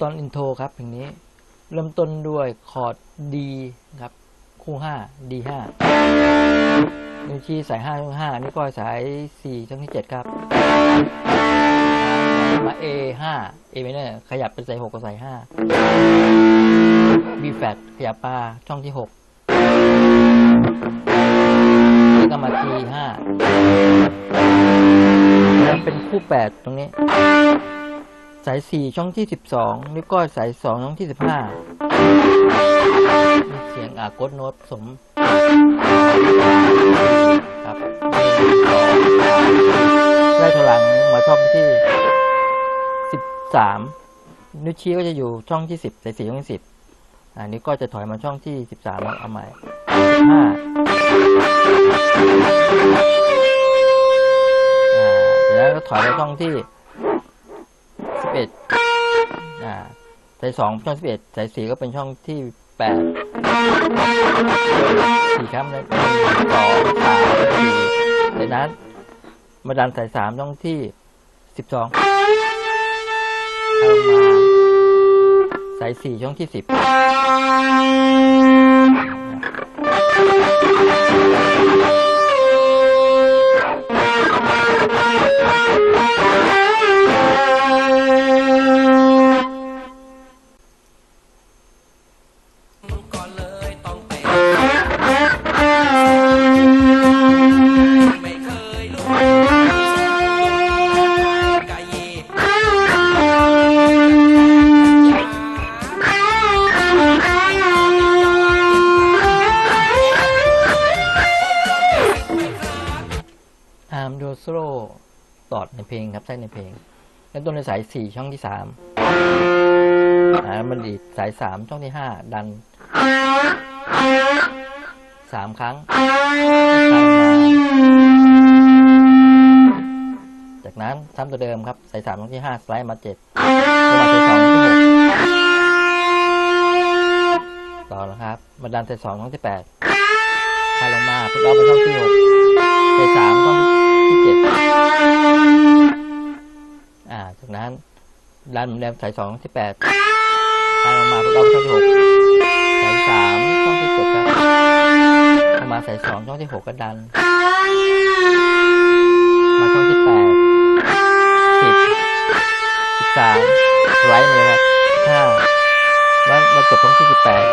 ตอนอินโทรครับเพลงนี้ เริ่มต้นด้วยคอร์ด D ครับ คู่5 D 5นิ้วชี้สาย5ช่อง5นิ้วก้อยสาย4ช่องที่7ครับ มา A 5 A minor ขยับเป็นสาย6กับสาย5 B flat ขยับมาช่องที่6แล้วก็มา G 5แล้วเป็นคู่8ตรงนี้ สายสี่ช่องที่สิบสองนิ้วก้อยสายสองช่องที่สิบห้ามีเสียงอากดโน้ตสมครับหนึ่งสองไล่ถอยหลังมาช่องที่สิบสามนิ้วชี้ก็จะอยู่ช่องที่สิบสายสี่ช่องที่สิบอันนี้ก็จะถอยมาช่องที่สิบสามแล้วเอาใหม่ห้าอ่าแล้วก็ถอยไปช่องที่ เอ็ดอ่าสายสองช่องสิบเอ็ดสายสี่ก็เป็นช่องที่แปดสี่ครับแล้วหนึ่งสองสามสี่จากนั้น มาดันสายสามช่องที่สิบสองเข้ามาสายสี่ช่องที่สิบามโดโซโลตอดในเพลงครับใช่ในเพลง แล้วต้นในสายสี่ช่องที่สามอ่ามันดีสายสามช่องที่ห้าดันสามครั้ง จากนั้นซ้ำตัวเดิมครับสายสามช่องที่ห้าสไลด์มาเจ็ดลงมาสายสองช่องที่หกต่อนะครับมาดันสายสองช่องที่แปดคลายลงมาพุทเอาไปช่องที่หก ร้านหมูแดงสายสองที่แปดตามลงมาพวกเราช่องที่หกสายสามช่องที่เจ็ดครับลงมาสายสองช่องที่หกก็ดัน มาช่องที่แปดสิบสามไลฟ์มาเลยครับห้าแล้วมาจบช่องที่สิบแปด